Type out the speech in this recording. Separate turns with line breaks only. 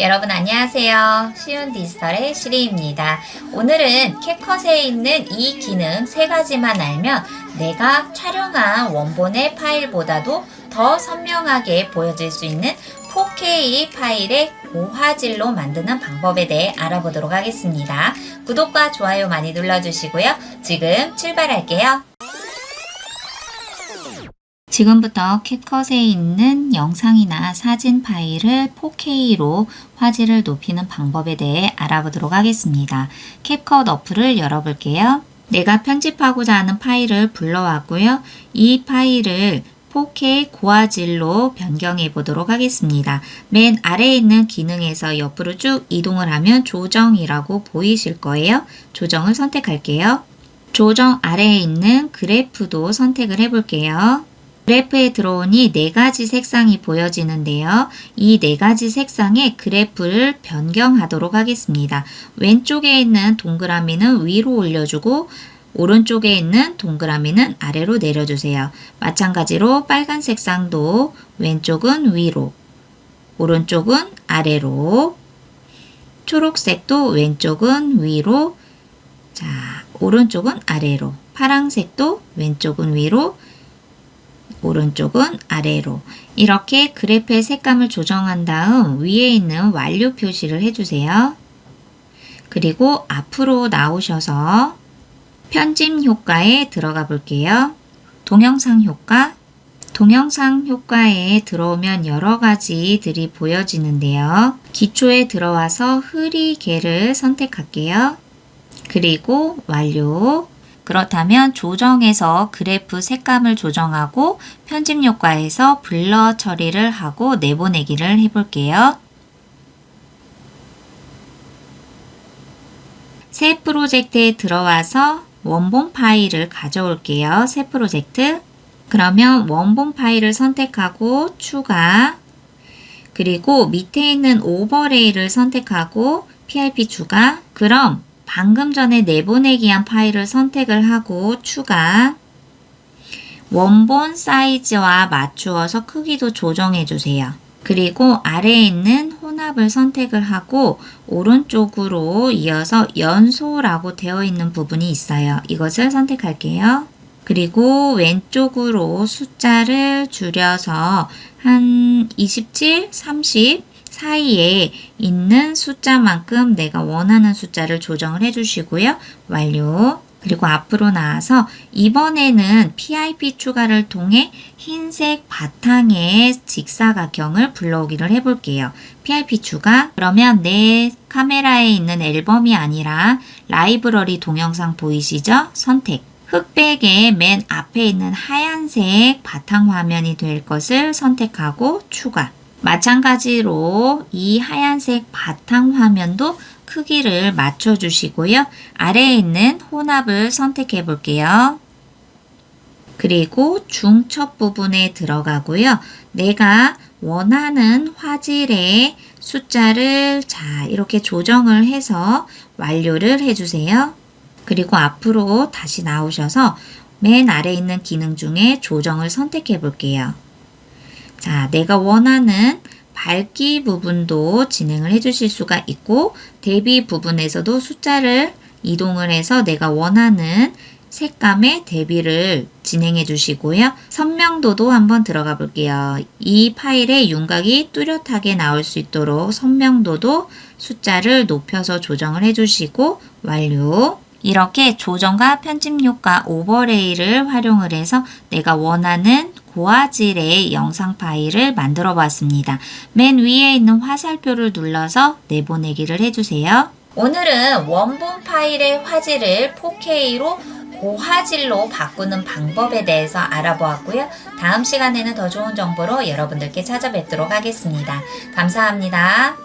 여러분 안녕하세요. 쉬운 디지털의 시리입니다. 오늘은 캡컷에 있는 이 기능 세 가지만 알면 내가 촬영한 원본의 파일보다도 더 선명하게 보여질 수 있는 4K 파일의 고화질로 만드는 방법에 대해 알아보도록 하겠습니다. 구독과 좋아요 많이 눌러주시고요. 지금 출발할게요. 지금부터 캡컷에 있는 영상이나 사진 파일을 4K로 화질을 높이는 방법에 대해 알아보도록 하겠습니다. 캡컷 어플을 열어볼게요. 내가 편집하고자 하는 파일을 불러왔고요. 이 파일을 4K 고화질로 변경해 보도록 하겠습니다. 맨 아래에 있는 기능에서 옆으로 쭉 이동을 하면 조정이라고 보이실 거예요. 조정을 선택할게요. 조정 아래에 있는 그래프도 선택을 해볼게요. 그래프에 들어오니 네 가지 색상이 보여지는데요. 이 네 가지 색상의 그래프를 변경하도록 하겠습니다. 왼쪽에 있는 동그라미는 위로 올려주고 오른쪽에 있는 동그라미는 아래로 내려주세요. 마찬가지로 빨간 색상도 왼쪽은 위로, 오른쪽은 아래로, 초록색도 왼쪽은 위로, 자, 오른쪽은 아래로, 파랑색도 왼쪽은 위로, 오른쪽은 아래로 이렇게 그래프의 색감을 조정한 다음 위에 있는 완료 표시를 해주세요. 그리고 앞으로 나오셔서 편집 효과에 들어가 볼게요. 동영상 효과 동영상 효과에 들어오면 여러 가지들이 보여지는데요. 기초에 들어와서 흐리개를 선택할게요. 그리고 완료 그렇다면 조정에서 그래프 색감을 조정하고 편집 효과에서 블러 처리를 하고 내보내기를 해볼게요. 새 프로젝트에 들어와서 원본 파일을 가져올게요. 새 프로젝트. 그러면 원본 파일을 선택하고 추가. 그리고 밑에 있는 오버레이를 선택하고 PIP 추가. 그럼 방금 전에 내보내기 한 파일을 선택을 하고 추가 원본 사이즈와 맞추어서 크기도 조정해 주세요. 그리고 아래에 있는 혼합을 선택을 하고 오른쪽으로 이어서 연소라고 되어 있는 부분이 있어요. 이것을 선택할게요. 그리고 왼쪽으로 숫자를 줄여서 한 27, 30 사이에 있는 숫자만큼 내가 원하는 숫자를 조정을 해주시고요. 완료. 그리고 앞으로 나와서 이번에는 PIP 추가를 통해 흰색 바탕의 직사각형을 불러오기를 해볼게요. PIP 추가. 그러면 내 카메라에 있는 앨범이 아니라 라이브러리 동영상 보이시죠? 선택. 흑백의 맨 앞에 있는 하얀색 바탕 화면이 될 것을 선택하고 추가. 마찬가지로 이 하얀색 바탕 화면도 크기를 맞춰 주시고요. 아래에 있는 혼합을 선택해 볼게요. 그리고 중첩 부분에 들어가고요. 내가 원하는 화질의 숫자를 자, 이렇게 조정을 해서 완료를 해주세요. 그리고 앞으로 다시 나오셔서 맨 아래에 있는 기능 중에 조정을 선택해 볼게요. 자, 내가 원하는 밝기 부분도 진행을 해주실 수가 있고 대비 부분에서도 숫자를 이동을 해서 내가 원하는 색감의 대비를 진행해 주시고요. 선명도도 한번 들어가 볼게요. 이 파일의 윤곽이 뚜렷하게 나올 수 있도록 선명도도 숫자를 높여서 조정을 해 주시고 완료. 이렇게 조정과 편집 효과 오버레이를 활용을 해서 내가 원하는 고화질의 영상 파일을 만들어 봤습니다. 맨 위에 있는 화살표를 눌러서 내보내기를 해주세요. 오늘은 원본 파일의 화질을 4K로 고화질로 바꾸는 방법에 대해서 알아보았고요. 다음 시간에는 더 좋은 정보로 여러분들께 찾아뵙도록 하겠습니다. 감사합니다.